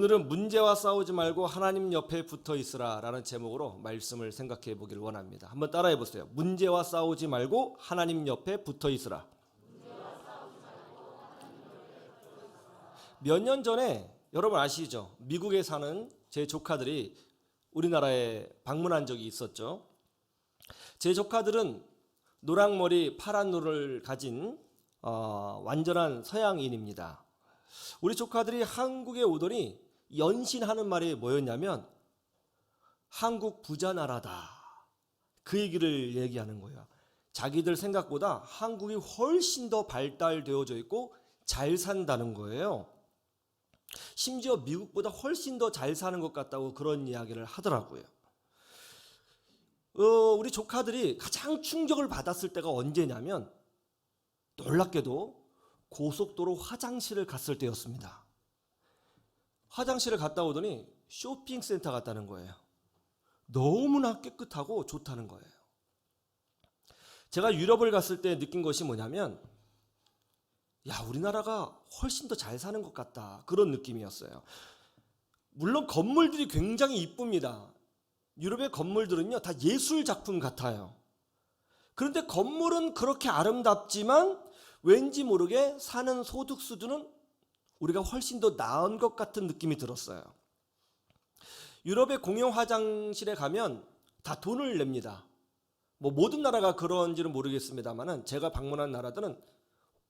오늘은 문제와 싸우지 말고 하나님 옆에 붙어 있으라라는 제목으로 말씀을 생각해 보기를 원합니다. 한번 따라해 보세요. 문제와 싸우지 말고 하나님 옆에 붙어 있으라. 몇 년 전에 여러분 아시죠? 미국에 사는 제 조카들이 우리나라에 방문한 적이 있었죠. 제 조카들은 노랑머리 파란 눈을 가진 어, 완전한 서양인입니다. 우리 조카들이 한국에 오더니 연신하는 말이 뭐였냐면 한국 부자 나라다. 그 얘기를 얘기하는 거예요. 자기들 생각보다 한국이 훨씬 더 발달되어져 있고 잘 산다는 거예요. 심지어 미국보다 훨씬 더 잘 사는 것 같다고 그런 이야기를 하더라고요. 어, 우리 조카들이 가장 충격을 받았을 때가 언제냐면 놀랍게도 고속도로 화장실을 갔을 때였습니다. 화장실을 갔다 오더니 쇼핑센터 갔다는 거예요. 너무나 깨끗하고 좋다는 거예요. 제가 유럽을 갔을 때 느낀 것이 뭐냐면 야, 우리나라가 훨씬 더 잘 사는 것 같다. 그런 느낌이었어요. 물론 건물들이 굉장히 이쁩니다. 유럽의 건물들은요, 다 예술 작품 같아요. 그런데 건물은 그렇게 아름답지만 왠지 모르게 사는 소득 수준은 우리가 훨씬 더 나은 것 같은 느낌이 들었어요. 유럽의 공용 화장실에 가면 다 돈을 냅니다. 뭐 모든 나라가 그런지는 모르겠습니다만은 제가 방문한 나라들은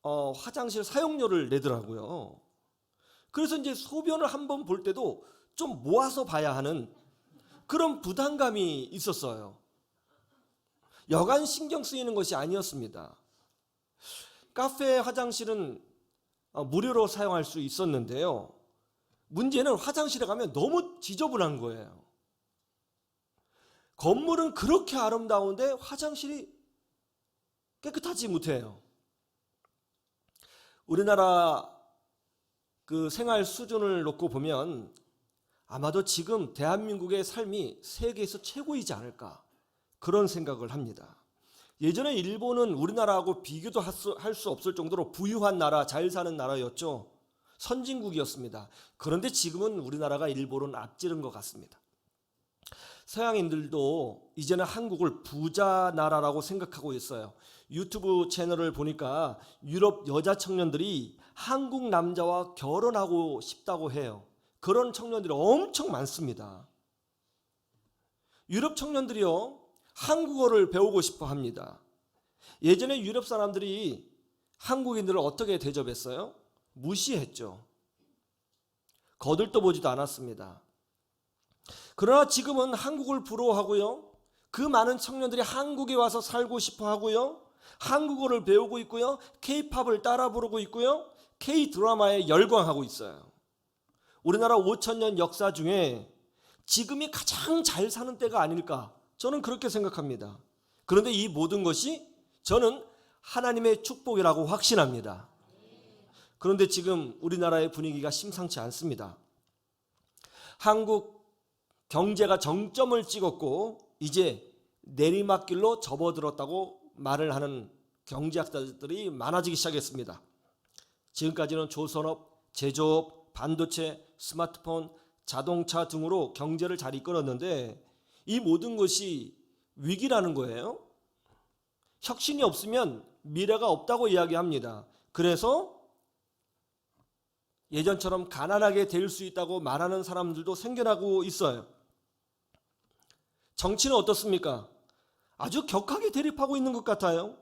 어, 화장실 사용료를 내더라고요. 그래서 이제 소변을 한 번 볼 때도 좀 모아서 봐야 하는 그런 부담감이 있었어요. 여간 신경 쓰이는 것이 아니었습니다. 카페 화장실은 어, 무료로 사용할 수 있었는데요. 문제는 화장실에 가면 너무 지저분한 거예요. 건물은 그렇게 아름다운데 화장실이 깨끗하지 못해요. 우리나라 그 생활 수준을 놓고 보면 아마도 지금 대한민국의 삶이 세계에서 최고이지 않을까 그런 생각을 합니다. 예전에 일본은 우리나라하고 비교도 할 수 없을 정도로 부유한 나라, 잘 사는 나라였죠. 선진국이었습니다. 그런데 지금은 우리나라가 일본은 앞지른 것 같습니다. 서양인들도 이제는 한국을 부자 나라라고 생각하고 있어요. 유튜브 채널을 보니까 유럽 여자 청년들이 한국 남자와 결혼하고 싶다고 해요. 그런 청년들이 엄청 많습니다. 유럽 청년들이요, 한국어를 배우고 싶어 합니다. 예전에 유럽 사람들이 한국인들을 어떻게 대접했어요? 무시했죠. 거들떠 보지도 않았습니다. 그러나 지금은 한국을 부러워하고요. 그 많은 청년들이 한국에 와서 살고 싶어 하고요. 한국어를 배우고 있고요. 케이팝을 따라 부르고 있고요. K 드라마에 열광하고 있어요. 우리나라 5천년 역사 중에 지금이 가장 잘 사는 때가 아닐까 저는 그렇게 생각합니다. 그런데 이 모든 것이 저는 하나님의 축복이라고 확신합니다. 그런데 지금 우리나라의 분위기가 심상치 않습니다. 한국 경제가 정점을 찍었고 이제 내리막길로 접어들었다고 말을 하는 경제학자들이 많아지기 시작했습니다. 지금까지는 조선업, 제조업, 반도체, 스마트폰, 자동차 등으로 경제를 잘 이끌었는데 이 모든 것이 위기라는 거예요. 혁신이 없으면 미래가 없다고 이야기합니다. 그래서 예전처럼 가난하게 될 수 있다고 말하는 사람들도 생겨나고 있어요. 정치는 어떻습니까? 아주 격하게 대립하고 있는 것 같아요.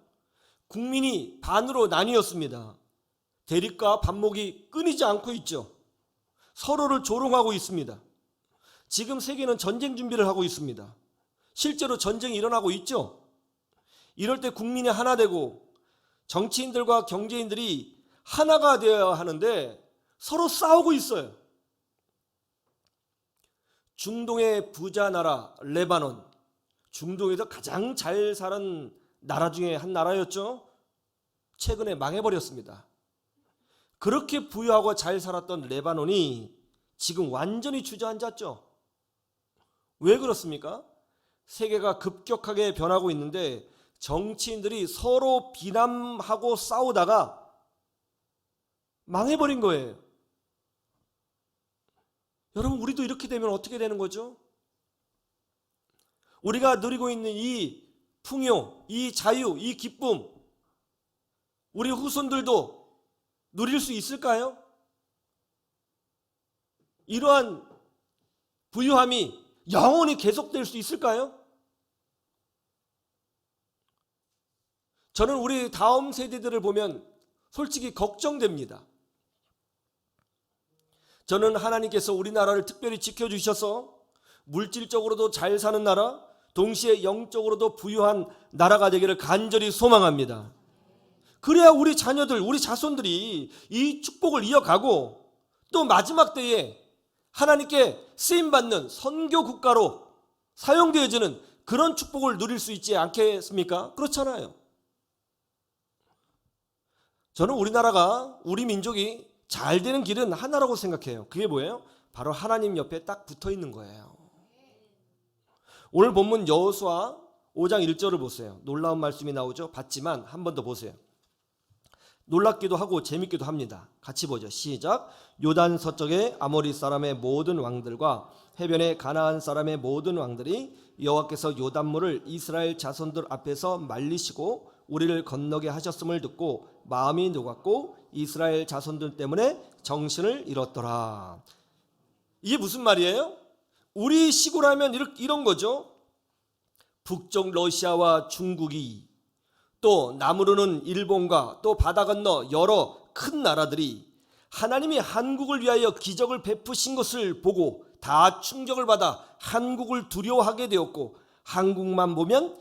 국민이 반으로 나뉘었습니다. 대립과 반목이 끊이지 않고 있죠. 서로를 조롱하고 있습니다. 지금 세계는 전쟁 준비를 하고 있습니다. 실제로 전쟁이 일어나고 있죠. 이럴 때 국민이 하나 되고 정치인들과 경제인들이 하나가 되어야 하는데 서로 싸우고 있어요. 중동의 부자 나라 레바논, 중동에서 가장 잘 사는 나라 중에 한 나라였죠. 최근에 망해버렸습니다. 그렇게 부유하고 잘 살았던 레바논이 지금 완전히 주저앉았죠. 왜 그렇습니까? 세계가 급격하게 변하고 있는데 정치인들이 서로 비난하고 싸우다가 망해버린 거예요. 여러분, 우리도 이렇게 되면 어떻게 되는 거죠? 우리가 누리고 있는 이 풍요, 이 자유, 이 기쁨, 우리 후손들도 누릴 수 있을까요? 이러한 부유함이 영원히 계속될 수 있을까요? 저는 우리 다음 세대들을 보면 솔직히 걱정됩니다. 저는 하나님께서 우리나라를 특별히 지켜주셔서 물질적으로도 잘 사는 나라, 동시에 영적으로도 부유한 나라가 되기를 간절히 소망합니다. 그래야 우리 자녀들, 우리 자손들이 이 축복을 이어가고 또 마지막 때에 하나님께 쓰임받는 선교 국가로 사용되어지는 그런 축복을 누릴 수 있지 않겠습니까? 그렇잖아요. 저는 우리나라가 우리 민족이 잘 되는 길은 하나라고 생각해요. 그게 뭐예요? 바로 하나님 옆에 딱 붙어 있는 거예요. 오늘 본문 여호수아 5장 1절을 보세요. 놀라운 말씀이 나오죠. 봤지만 한 번 더 보세요. 놀랍기도 하고 재밌기도 합니다. 같이 보죠. 시작. 요단 서쪽의 아모리 사람의 모든 왕들과 해변의 가나안 사람의 모든 왕들이 여호와께서 요단물을 이스라엘 자손들 앞에서 말리시고 우리를 건너게 하셨음을 듣고 마음이 녹았고 이스라엘 자손들 때문에 정신을 잃었더라. 이게 무슨 말이에요? 우리 시골하면 이런 거죠. 북쪽 러시아와 중국이 또 남으로는 일본과 또 바다 건너 여러 큰 나라들이 하나님이 한국을 위하여 기적을 베푸신 것을 보고 다 충격을 받아 한국을 두려워하게 되었고 한국만 보면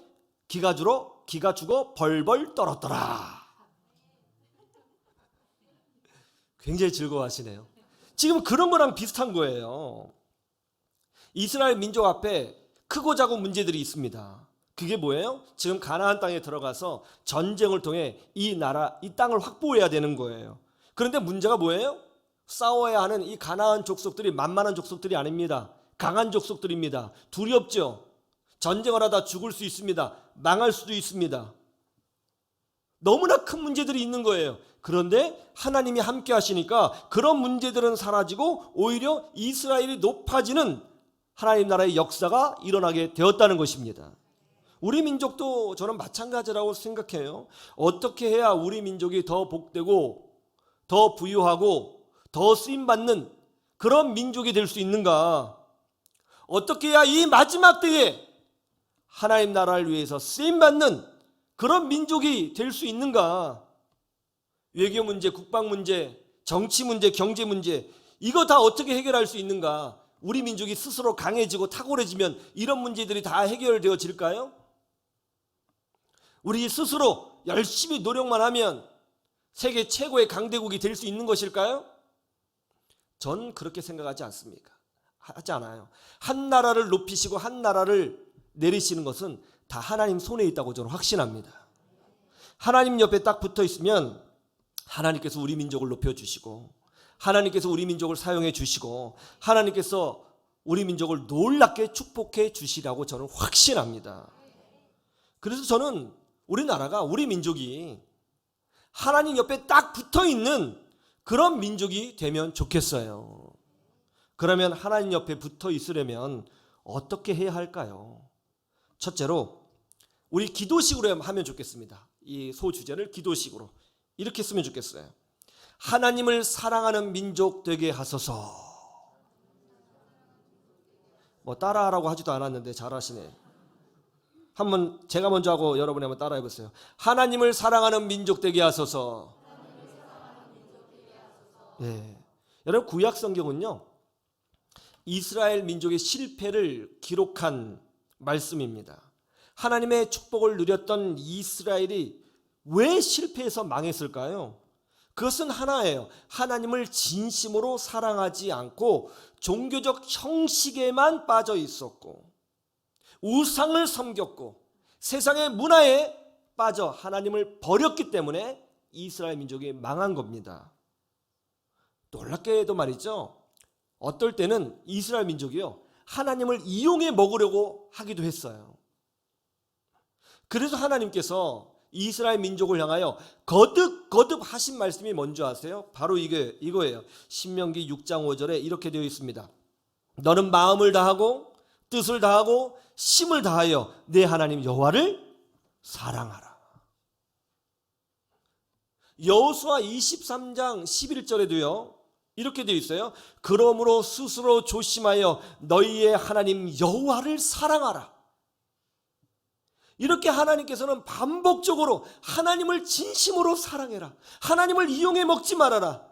기가 죽어 기가 죽어 벌벌 떨었더라. 굉장히 즐거워하시네요. 지금 그런 거랑 비슷한 거예요. 이스라엘 민족 앞에 크고 작은 문제들이 있습니다. 그게 뭐예요? 지금 가나안 땅에 들어가서 전쟁을 통해 이 나라, 이 땅을 확보해야 되는 거예요. 그런데 문제가 뭐예요? 싸워야 하는 이 가나안 족속들이 만만한 족속들이 아닙니다. 강한 족속들입니다. 두렵죠. 전쟁을 하다 죽을 수 있습니다. 망할 수도 있습니다. 너무나 큰 문제들이 있는 거예요. 그런데 하나님이 함께 하시니까 그런 문제들은 사라지고 오히려 이스라엘이 높아지는 하나님 나라의 역사가 일어나게 되었다는 것입니다. 우리 민족도 저는 마찬가지라고 생각해요. 어떻게 해야 우리 민족이 더 복되고 더 부유하고 더 쓰임 받는 그런 민족이 될 수 있는가? 어떻게 해야 이 마지막 때에 하나님 나라를 위해서 쓰임 받는 그런 민족이 될 수 있는가? 외교 문제, 국방 문제, 정치 문제, 경제 문제 이거 다 어떻게 해결할 수 있는가? 우리 민족이 스스로 강해지고 탁월해지면 이런 문제들이 다 해결되어질까요? 우리 스스로 열심히 노력만 하면 세계 최고의 강대국이 될 수 있는 것일까요? 전 그렇게 생각하지 않습니까? 하지 않아요. 한 나라를 높이시고 한 나라를 내리시는 것은 다 하나님 손에 있다고 저는 확신합니다. 하나님 옆에 딱 붙어 있으면 하나님께서 우리 민족을 높여 주시고 하나님께서 우리 민족을 사용해 주시고 하나님께서 우리 민족을 놀랍게 축복해 주시라고 저는 확신합니다. 그래서 저는 우리나라가 우리 민족이 하나님 옆에 딱 붙어 있는 그런 민족이 되면 좋겠어요. 그러면 하나님 옆에 붙어 있으려면 어떻게 해야 할까요? 첫째로 우리 기도식으로 하면 좋겠습니다. 이 소주제를 기도식으로 이렇게 쓰면 좋겠어요. 하나님을 사랑하는 민족 되게 하소서. 뭐 따라하라고 하지도 않았는데 잘하시네. 한번 제가 먼저 하고 여러분이 한번 따라해 보세요. 하나님을 사랑하는 민족 되게 하소서. 예. 여러분 구약 성경은요. 이스라엘 민족의 실패를 기록한 말씀입니다. 하나님의 축복을 누렸던 이스라엘이 왜 실패해서 망했을까요? 그것은 하나예요. 하나님을 진심으로 사랑하지 않고 종교적 형식에만 빠져 있었고 우상을 섬겼고 세상의 문화에 빠져 하나님을 버렸기 때문에 이스라엘 민족이 망한 겁니다. 놀랍게도 말이죠. 어떨 때는 이스라엘 민족이요. 하나님을 이용해 먹으려고 하기도 했어요. 그래서 하나님께서 이스라엘 민족을 향하여 거듭 거듭 하신 말씀이 뭔지 아세요? 바로 이게 이거예요. 신명기 6장 5절에 이렇게 되어 있습니다. 너는 마음을 다하고 뜻을 다하고 심을 다하여 내 하나님 여호와를 사랑하라. 여호수아 23장 11절에도요. 이렇게 되어 있어요. 그러므로 스스로 조심하여 너희의 하나님 여호와를 사랑하라. 이렇게 하나님께서는 반복적으로 하나님을 진심으로 사랑해라. 하나님을 이용해 먹지 말아라.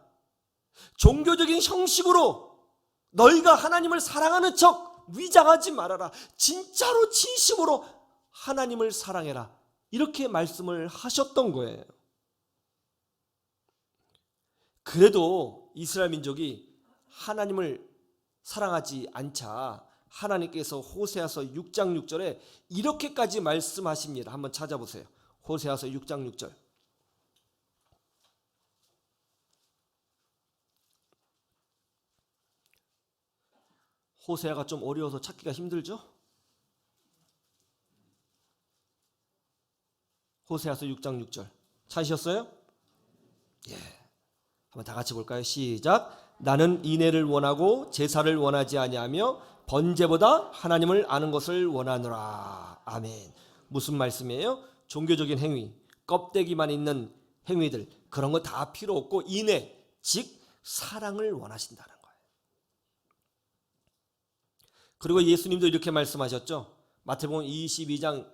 종교적인 형식으로 너희가 하나님을 사랑하는 척 위장하지 말아라. 진짜로 진심으로 하나님을 사랑해라. 이렇게 말씀을 하셨던 거예요. 그래도 이스라엘 민족이 하나님을 사랑하지 않자 하나님께서 호세아서 6장 6절에 이렇게까지 말씀하십니다. 한번 찾아보세요. 호세아서 6장 6절. 호세아가 좀 어려워서 찾기가 힘들죠? 호세아서 6장 6절. 찾으셨어요? 예. 한번 다 같이 볼까요? 시작. 나는 인애를 원하고 제사를 원하지 아니하며 번제보다 하나님을 아는 것을 원하노라. 아멘. 무슨 말씀이에요? 종교적인 행위, 껍데기만 있는 행위들 그런 거 다 필요 없고 인애, 즉 사랑을 원하신다는 거예요. 그리고 예수님도 이렇게 말씀하셨죠. 마태복음 22장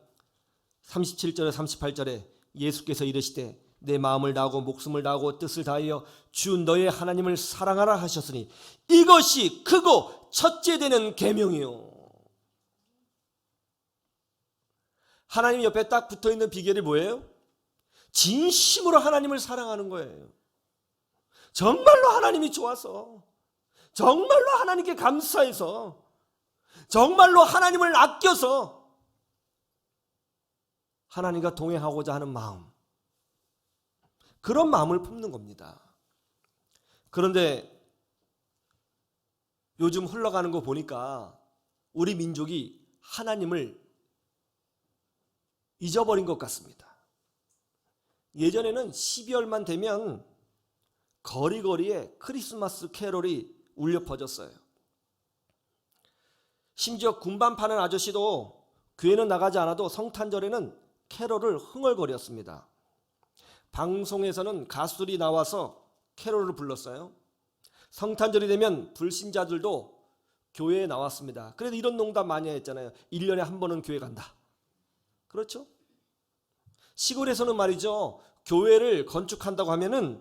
37절에 38절에 예수께서 이르시되 내 마음을 다하고 목숨을 다하고 뜻을 다하여 주 너의 하나님을 사랑하라 하셨으니 이것이 크고 첫째 되는 계명이요. 하나님 옆에 딱 붙어 있는 비결이 뭐예요? 진심으로 하나님을 사랑하는 거예요. 정말로 하나님이 좋아서, 정말로 하나님께 감사해서, 정말로 하나님을 아껴서 하나님과 동행하고자 하는 마음. 그런 마음을 품는 겁니다. 그런데 요즘 흘러가는 거 보니까 우리 민족이 하나님을 잊어버린 것 같습니다. 예전에는 12월만 되면 거리거리에 크리스마스 캐롤이 울려 퍼졌어요. 심지어 군반 파는 아저씨도 교회는 나가지 않아도 성탄절에는 캐롤을 흥얼거렸습니다. 방송에서는 가수들이 나와서 캐롤을 불렀어요. 성탄절이 되면 불신자들도 교회에 나왔습니다. 그래도 이런 농담 많이 했잖아요. 1년에 한 번은 교회 간다. 그렇죠? 시골에서는 말이죠. 교회를 건축한다고 하면은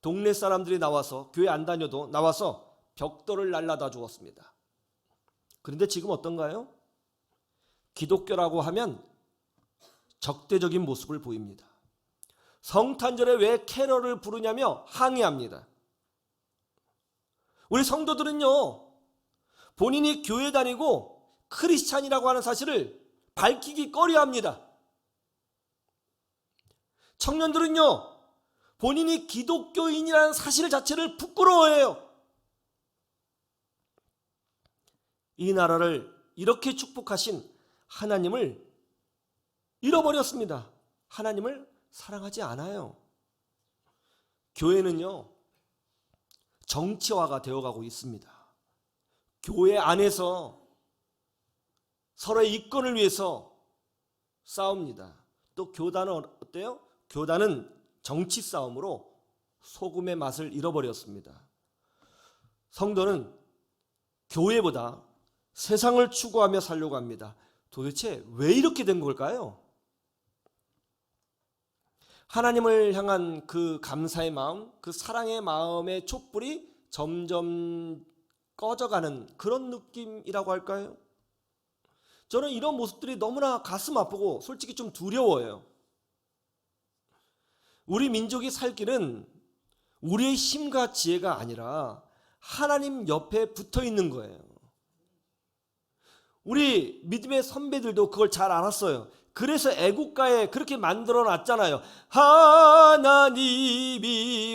동네 사람들이 나와서 교회 안 다녀도 나와서 벽돌을 날라다 주었습니다. 그런데 지금 어떤가요? 기독교라고 하면 적대적인 모습을 보입니다. 성탄절에 왜 캐럴을 부르냐며 항의합니다. 우리 성도들은요, 본인이 교회 다니고 크리스찬이라고 하는 사실을 밝히기 꺼려 합니다. 청년들은요, 본인이 기독교인이라는 사실 자체를 부끄러워해요. 이 나라를 이렇게 축복하신 하나님을 잃어버렸습니다. 하나님을 사랑하지 않아요. 교회는요, 정치화가 되어가고 있습니다. 교회 안에서 서로의 이권을 위해서 싸웁니다. 또 교단은 어때요? 교단은 정치 싸움으로 소금의 맛을 잃어버렸습니다. 성도는 교회보다 세상을 추구하며 살려고 합니다. 도대체 왜 이렇게 된 걸까요? 하나님을 향한 그 감사의 마음, 그 사랑의 마음의 촛불이 점점 꺼져가는 그런 느낌이라고 할까요? 저는 이런 모습들이 너무나 가슴 아프고 솔직히 좀 두려워요. 우리 민족이 살 길은 우리의 힘과 지혜가 아니라 하나님 옆에 붙어 있는 거예요. 우리 믿음의 선배들도 그걸 잘 알았어요. 그래서 애국가에 그렇게 만들어 놨잖아요. 하나님이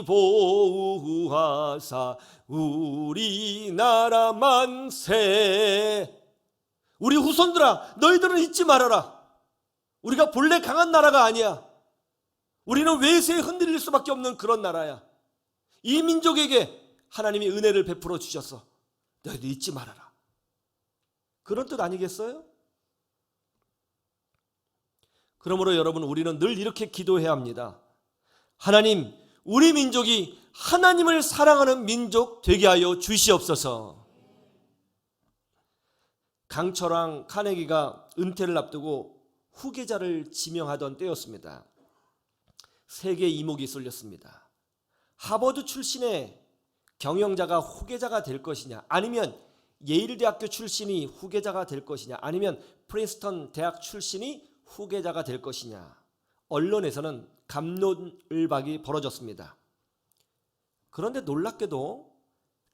보호하사 우리나라 만세. 우리 후손들아, 너희들은 잊지 말아라. 우리가 본래 강한 나라가 아니야. 우리는 외세에 흔들릴 수밖에 없는 그런 나라야. 이 민족에게 하나님이 은혜를 베풀어 주셨어. 너희들 잊지 말아라. 그런 뜻 아니겠어요? 그러므로 여러분 우리는 늘 이렇게 기도해야 합니다. 하나님, 우리 민족이 하나님을 사랑하는 민족 되게 하여 주시옵소서. 강철왕 카네기가 은퇴를 앞두고 후계자를 지명하던 때였습니다. 세계 이목이 쏠렸습니다. 하버드 출신의 경영자가 후계자가 될 것이냐, 아니면 예일대학교 출신이 후계자가 될 것이냐, 아니면 프린스턴 대학 출신이 후계자가 될 것이냐. 언론에서는 감론을박이 벌어졌습니다. 그런데 놀랍게도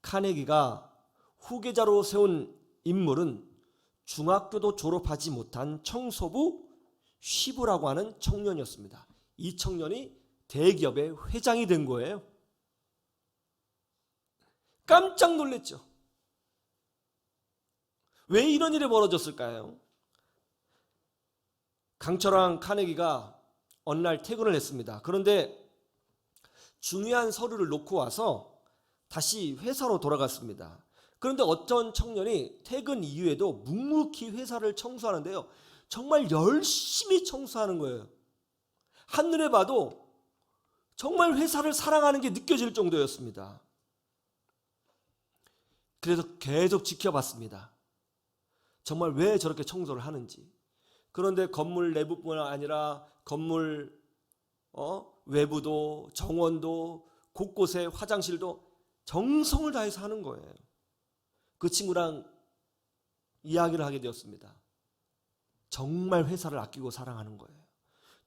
카네기가 후계자로 세운 인물은 중학교도 졸업하지 못한 청소부 쉬브라고 하는 청년이었습니다. 이 청년이 대기업의 회장이 된 거예요. 깜짝 놀랐죠. 왜 이런 일이 벌어졌을까요? 강철왕 카네기가 어느 날 퇴근을 했습니다. 그런데 중요한 서류를 놓고 와서 다시 회사로 돌아갔습니다. 그런데 어떤 청년이 퇴근 이후에도 묵묵히 회사를 청소하는데요. 정말 열심히 청소하는 거예요. 한눈에 봐도 정말 회사를 사랑하는 게 느껴질 정도였습니다. 그래서 계속 지켜봤습니다. 정말 왜 저렇게 청소를 하는지. 그런데 건물 내부뿐 아니라 건물 어? 외부도 정원도 곳곳에 화장실도 정성을 다해서 하는 거예요. 그 친구랑 이야기를 하게 되었습니다. 정말 회사를 아끼고 사랑하는 거예요.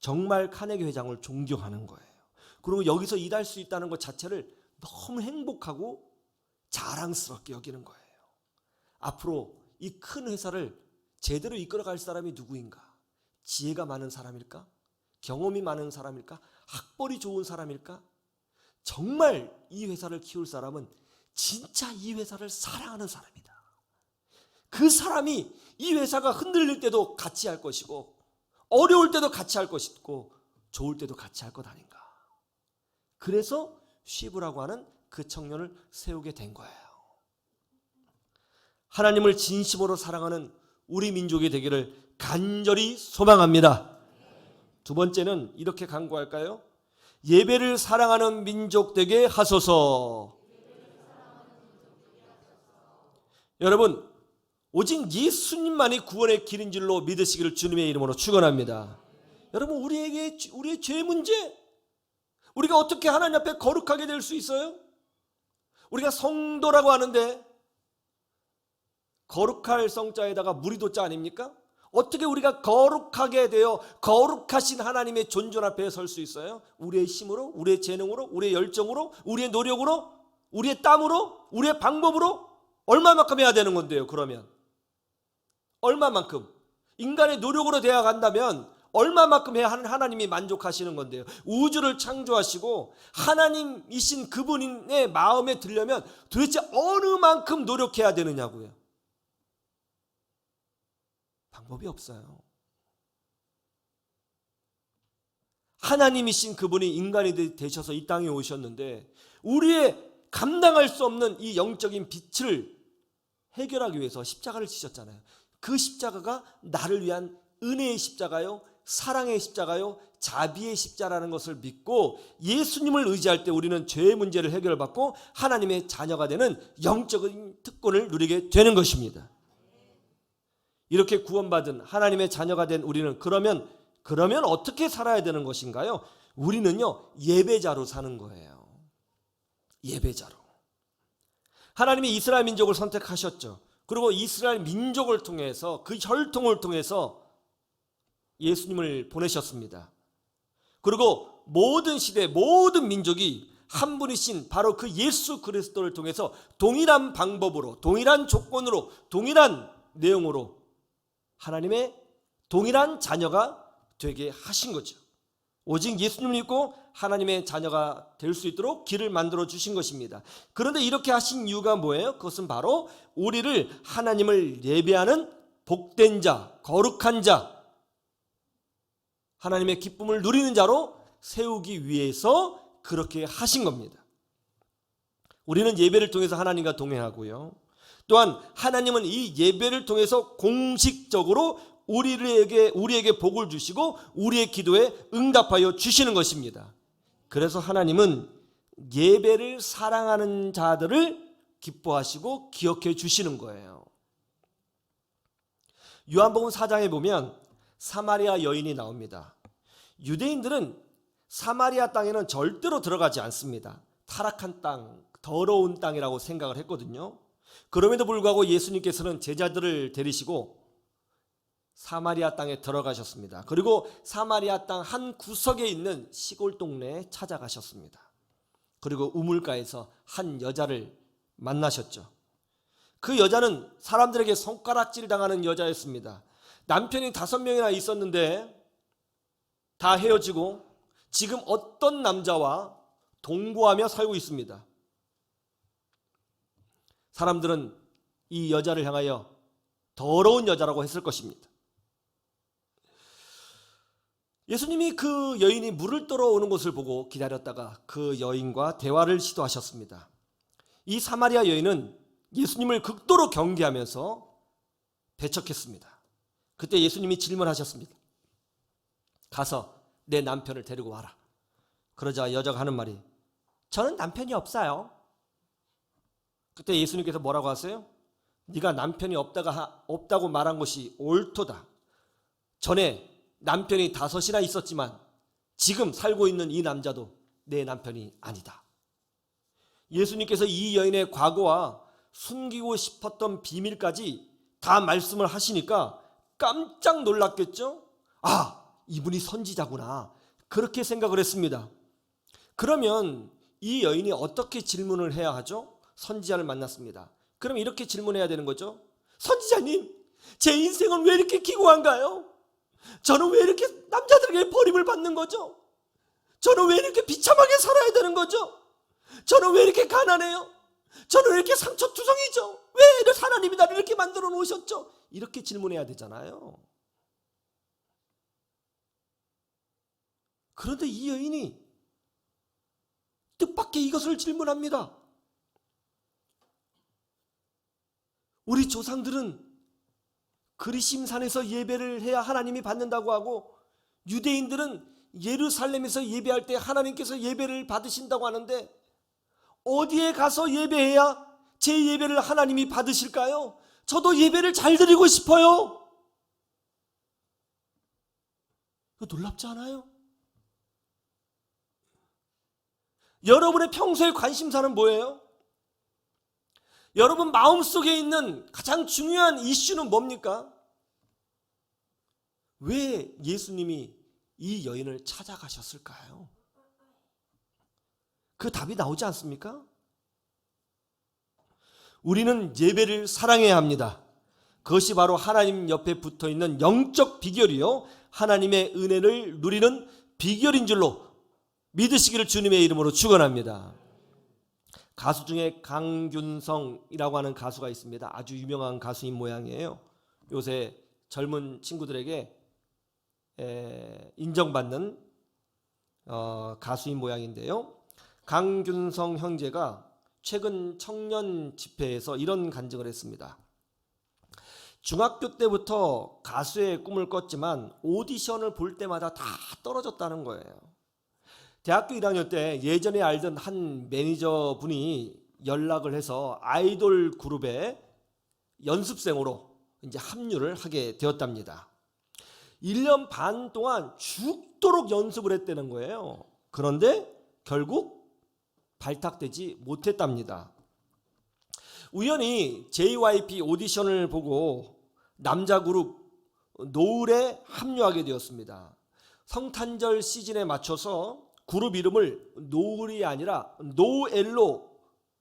정말 카네기 회장을 존경하는 거예요. 그리고 여기서 일할 수 있다는 것 자체를 너무 행복하고 자랑스럽게 여기는 거예요. 앞으로 이 큰 회사를 제대로 이끌어갈 사람이 누구인가? 지혜가 많은 사람일까? 경험이 많은 사람일까? 학벌이 좋은 사람일까? 정말 이 회사를 키울 사람은 진짜 이 회사를 사랑하는 사람이다. 그 사람이 이 회사가 흔들릴 때도 같이 할 것이고 어려울 때도 같이 할 것이고 좋을 때도 같이 할 것 아닌가. 그래서 쉬브라고 하는 그 청년을 세우게 된 거예요. 하나님을 진심으로 사랑하는 우리 민족이 되기를 간절히 소망합니다. 두 번째는 이렇게 간구할까요? 예배를 사랑하는 민족 되게 하소서. 여러분, 오직 예수님만이 구원의 길인 줄로 믿으시기를 주님의 이름으로 축원합니다. 여러분, 우리에게 우리의 죄 문제, 우리가 어떻게 하나님 앞에 거룩하게 될 수 있어요? 우리가 성도라고 하는데 거룩할 성자에다가 무리도자 아닙니까? 어떻게 우리가 거룩하게 되어 거룩하신 하나님의 존존 앞에 설 수 있어요? 우리의 힘으로, 우리의 재능으로, 우리의 열정으로, 우리의 노력으로, 우리의 땀으로, 우리의 방법으로 얼마만큼 해야 되는 건데요, 그러면? 얼마만큼? 인간의 노력으로 되어 간다면 얼마만큼 해야 하나님이 만족하시는 건데요. 우주를 창조하시고 하나님이신 그분의 마음에 들려면 도대체 어느 만큼 노력해야 되느냐고요. 방법이 없어요. 하나님이신 그분이 인간이 되셔서 이 땅에 오셨는데 우리의 감당할 수 없는 이 영적인 빛을 해결하기 위해서 십자가를 지셨잖아요. 그 십자가가 나를 위한 은혜의 십자가요, 사랑의 십자가요, 자비의 십자라는 것을 믿고 예수님을 의지할 때 우리는 죄의 문제를 해결받고 하나님의 자녀가 되는 영적인 특권을 누리게 되는 것입니다. 이렇게 구원받은 하나님의 자녀가 된 우리는 그러면 그러면 어떻게 살아야 되는 것인가요? 우리는요 예배자로 사는 거예요. 예배자로. 하나님이 이스라엘 민족을 선택하셨죠. 그리고 이스라엘 민족을 통해서 그 혈통을 통해서 예수님을 보내셨습니다. 그리고 모든 시대 모든 민족이 한 분이신 바로 그 예수 그리스도를 통해서 동일한 방법으로 동일한 조건으로 동일한 내용으로 하나님의 동일한 자녀가 되게 하신 거죠. 오직 예수님을 믿고 하나님의 자녀가 될 수 있도록 길을 만들어 주신 것입니다. 그런데 이렇게 하신 이유가 뭐예요? 그것은 바로 우리를 하나님을 예배하는 복된 자, 거룩한 자, 하나님의 기쁨을 누리는 자로 세우기 위해서 그렇게 하신 겁니다. 우리는 예배를 통해서 하나님과 동행하고요. 또한 하나님은 이 예배를 통해서 공식적으로 우리에게 우리에게 복을 주시고 우리의 기도에 응답하여 주시는 것입니다. 그래서 하나님은 예배를 사랑하는 자들을 기뻐하시고 기억해 주시는 거예요. 요한복음 4장에 보면 사마리아 여인이 나옵니다. 유대인들은 사마리아 땅에는 절대로 들어가지 않습니다. 타락한 땅, 더러운 땅이라고 생각을 했거든요. 그럼에도 불구하고 예수님께서는 제자들을 데리시고 사마리아 땅에 들어가셨습니다. 그리고 사마리아 땅 한 구석에 있는 시골 동네에 찾아가셨습니다. 그리고 우물가에서 한 여자를 만나셨죠. 그 여자는 사람들에게 손가락질 당하는 여자였습니다. 남편이 다섯 명이나 있었는데 다 헤어지고 지금 어떤 남자와 동거하며 살고 있습니다. 사람들은 이 여자를 향하여 더러운 여자라고 했을 것입니다. 예수님이 그 여인이 물을 떨어오는 것을 보고 기다렸다가 그 여인과 대화를 시도하셨습니다. 이 사마리아 여인은 예수님을 극도로 경계하면서 배척했습니다. 그때 예수님이 질문하셨습니다. 가서 내 남편을 데리고 와라. 그러자 여자가 하는 말이 저는 남편이 없어요. 그때 예수님께서 뭐라고 하세요? 네가 남편이 없다가 하- 없다고 말한 것이 옳도다. 전에 남편이 다섯이나 있었지만 지금 살고 있는 이 남자도 내 남편이 아니다. 예수님께서 이 여인의 과거와 숨기고 싶었던 비밀까지 다 말씀을 하시니까 깜짝 놀랐겠죠? 아, 이분이 선지자구나. 그렇게 생각을 했습니다. 그러면 이 여인이 어떻게 질문을 해야 하죠? 선지자를 만났습니다. 그럼 이렇게 질문해야 되는 거죠? 선지자님, 제 인생은 왜 이렇게 기고한가요? 저는 왜 이렇게 남자들에게 버림을 받는 거죠? 저는 왜 이렇게 비참하게 살아야 되는 거죠? 저는 왜 이렇게 가난해요? 저는 왜 이렇게 상처투성이죠? 왜 하나님이 나를 이렇게 만들어 놓으셨죠? 이렇게 질문해야 되잖아요. 그런데 이 여인이 뜻밖의 이것을 질문합니다. 우리 조상들은 그리심산에서 예배를 해야 하나님이 받는다고 하고 유대인들은 예루살렘에서 예배할 때 하나님께서 예배를 받으신다고 하는데 어디에 가서 예배해야 제 예배를 하나님이 받으실까요? 저도 예배를 잘 드리고 싶어요. 놀랍지 않아요? 여러분의 평소의 관심사는 뭐예요? 여러분 마음속에 있는 가장 중요한 이슈는 뭡니까? 왜 예수님이 이 여인을 찾아가셨을까요? 그 답이 나오지 않습니까? 우리는 예배를 사랑해야 합니다. 그것이 바로 하나님 옆에 붙어 있는 영적 비결이요. 하나님의 은혜를 누리는 비결인 줄로 믿으시기를 주님의 이름으로 축원합니다. 가수 중에 강균성이라고 하는 가수가 있습니다. 아주 유명한 가수인 모양이에요. 요새 젊은 친구들에게 에, 인정받는 어, 가수인 모양인데요. 강균성 형제가 최근 청년 집회에서 이런 간증을 했습니다. 중학교 때부터 가수의 꿈을 꿨지만 오디션을 볼 때마다 다 떨어졌다는 거예요. 대학교 1학년 때 예전에 알던 한 매니저 분이 연락을 해서 아이돌 그룹에 연습생으로 이제 합류를 하게 되었답니다. 1년 반 동안 죽도록 연습을 했다는 거예요. 그런데 결국 발탁되지 못했답니다. 우연히 JYP 오디션을 보고 남자 그룹 노을에 합류하게 되었습니다. 성탄절 시즌에 맞춰서 그룹 이름을 노을이 아니라 노엘로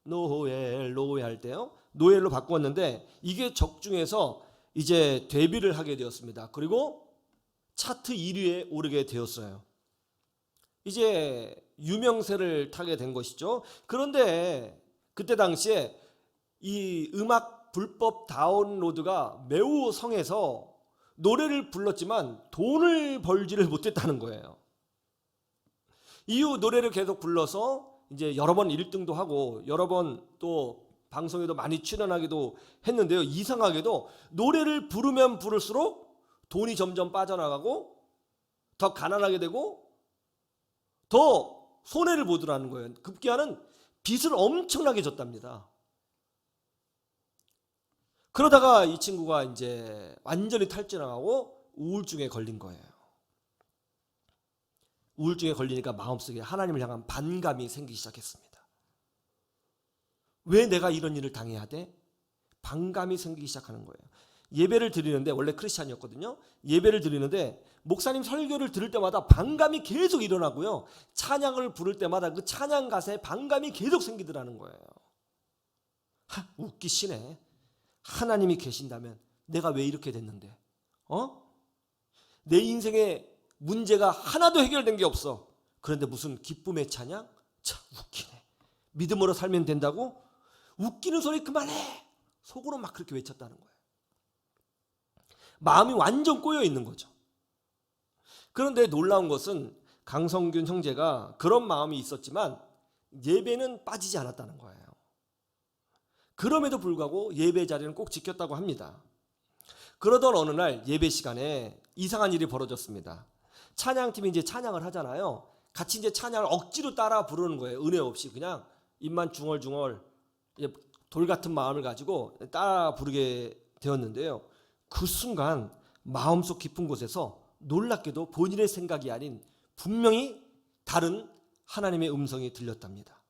노엘 노엘 할 때요. 노엘로 바꾸었는데 이게 적중해서 이제 데뷔를 하게 되었습니다. 그리고 차트 1위에 오르게 되었어요. 이제 유명세를 타게 된 것이죠. 그런데 그때 당시에 이 음악 불법 다운로드가 매우 성해서 노래를 불렀지만 돈을 벌지를 못했다는 거예요. 이후 노래를 계속 불러서 이제 여러 번 1등도 하고 여러 번 또 방송에도 많이 출연하기도 했는데요. 이상하게도 노래를 부르면 부를수록 돈이 점점 빠져나가고 더 가난하게 되고 더 손해를 보더라는 거예요. 급기야는 빚을 엄청나게 졌답니다. 그러다가 이 친구가 이제 완전히 탈진하고 우울증에 걸린 거예요. 우울증에 걸리니까 마음속에 하나님을 향한 반감이 생기기 시작했습니다. 왜 내가 이런 일을 당해야 돼? 반감이 생기기 시작하는 거예요. 예배를 드리는데 원래 크리스찬이었거든요. 예배를 드리는데 목사님 설교를 들을 때마다 반감이 계속 일어나고요. 찬양을 부를 때마다 그 찬양 가사에 반감이 계속 생기더라는 거예요. 하, 웃기시네. 하나님이 계신다면 내가 왜 이렇게 됐는데? 어? 내 인생에 문제가 하나도 해결된 게 없어. 그런데 무슨 기쁨의 찬양? 참 웃기네. 믿음으로 살면 된다고? 웃기는 소리 그만해. 속으로 막 그렇게 외쳤다는 거예요. 마음이 완전 꼬여 있는 거죠. 그런데 놀라운 것은 강성균 형제가 그런 마음이 있었지만 예배는 빠지지 않았다는 거예요. 그럼에도 불구하고 예배 자리는 꼭 지켰다고 합니다. 그러던 어느 날 예배 시간에 이상한 일이 벌어졌습니다. 찬양팀이 이제 찬양을 하잖아요. 같이 이제 찬양을 억지로 따라 부르는 거예요. 은혜 없이 그냥 입만 중얼중얼 돌 같은 마음을 가지고 따라 부르게 되었는데요. 그 순간 마음속 깊은 곳에서 놀랍게도 본인의 생각이 아닌 분명히 다른 하나님의 음성이 들렸답니다.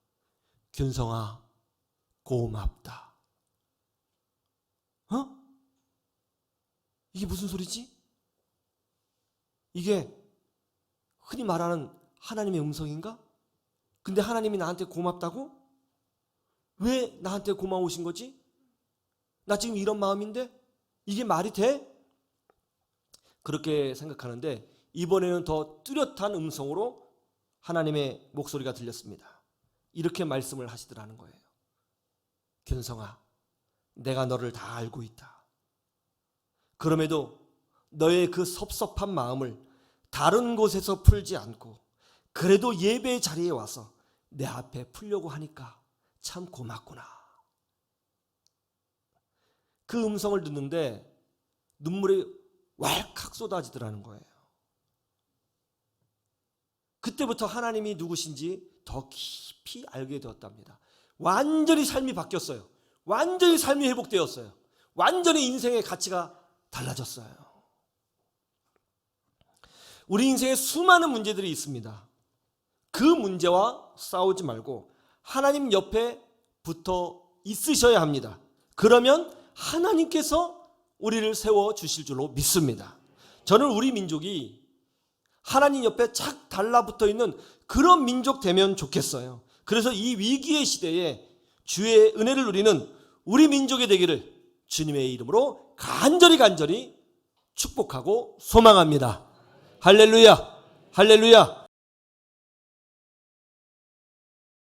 균성아, 고맙다. 어? 이게 무슨 소리지? 이게 흔히 말하는 하나님의 음성인가? 근데 하나님이 나한테 고맙다고? 왜 나한테 고마우신 거지? 나 지금 이런 마음인데? 이게 말이 돼? 그렇게 생각하는데 이번에는 더 뚜렷한 음성으로 하나님의 목소리가 들렸습니다. 이렇게 말씀을 하시더라는 거예요. 견성아, 내가 너를 다 알고 있다. 그럼에도 너의 그 섭섭한 마음을 다른 곳에서 풀지 않고 그래도 예배 자리에 와서 내 앞에 풀려고 하니까 참 고맙구나. 그 음성을 듣는데 눈물이 왈칵 쏟아지더라는 거예요. 그때부터 하나님이 누구신지 더 깊이 알게 되었답니다. 완전히 삶이 바뀌었어요. 완전히 삶이 회복되었어요. 완전히 인생의 가치가 달라졌어요. 우리 인생에 수많은 문제들이 있습니다. 그 문제와 싸우지 말고 하나님 옆에 붙어 있으셔야 합니다. 그러면 하나님께서 우리를 세워 주실 줄로 믿습니다. 저는 우리 민족이 하나님 옆에 착 달라붙어 있는 그런 민족 되면 좋겠어요. 그래서 이 위기의 시대에 주의 은혜를 누리는 우리 민족이 되기를 주님의 이름으로 간절히 간절히 축복하고 소망합니다. 할렐루야! 할렐루야!